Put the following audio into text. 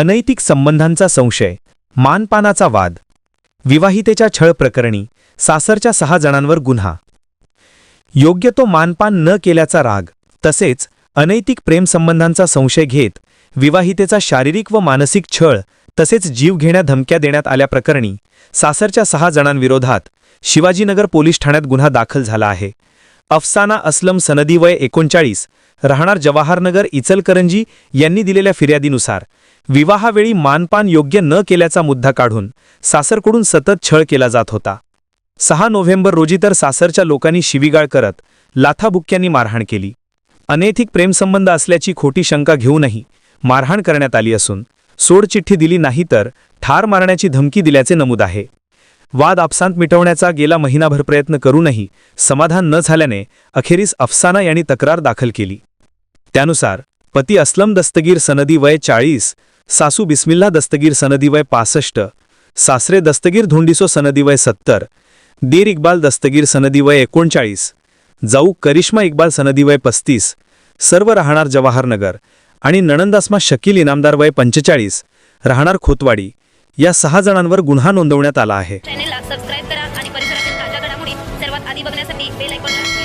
अनैतिक संबंधांचा संशय मानपानाचा वाद विवाहितेच्या छळ प्रकरणी सासरच्या सहा जणांवर गुन्हा. योग्य तो मानपान न केल्याचा राग तसेच अनैतिक प्रेमसंबंधांचा संशय घेत विवाहितेचा शारीरिक व मानसिक छळ तसेच जीव घेण्या धमक्या देण्यात आल्याप्रकरणी सासरच्या सहा जणांविरोधात शिवाजीनगर पोलीस ठाण्यात गुन्हा दाखल झाला आहे. अफसाना असलम सनदी वय एकोणचाळीस. राहणार जवाहरनगर इचलकरंजी यांनी दिलेल्या फिर्यादीनुसार विवाहावेळी मानपान योग्य न केल्याचा मुद्दा काढून सासरकडून सतत छळ केला जात होता. सहा नोव्हेंबर रोजी तर सासरच्या लोकांनी शिवीगाळ करत लाथाबुक्क्यांनी मारहाण केली. अनैतिक प्रेमसंबंध असल्याची खोटी शंका घेऊनही मारहाण करण्यात आली असून सोडचिठ्ठी दिली नाही तर ठार मारण्याची धमकी दिल्याचे नमूद आहे. वाद आपसांत मिटवण्याचा गेला महिनाभर प्रयत्न करूनही समाधान न झाल्याने अखेरीस अफसाना यांनी तक्रार दाखल केली. त्यानुसार पती असलम दस्तगीर सनदी वय चाळीस सासू बिस्मिल्ला दस्तगीर सनदी वय पासष्ट सासरे दस्तगीर धोंडिसो सनदी वय सत्तर दीर इक्बाल दस्तगीर सनदी वय एकोणचाळीस जाऊ करिश्मा इक्बाल सनदी वय पस्तीस सर्व राहणार जवाहरनगर आणि नणंदास्मा शकील इनामदार वय पंचेचाळीस राहणार खोतवाडी या सहा जणांवर गुन्हा नोंदवण्यात आला आहे. माहिती बघण्यासाठी बेल ऐकून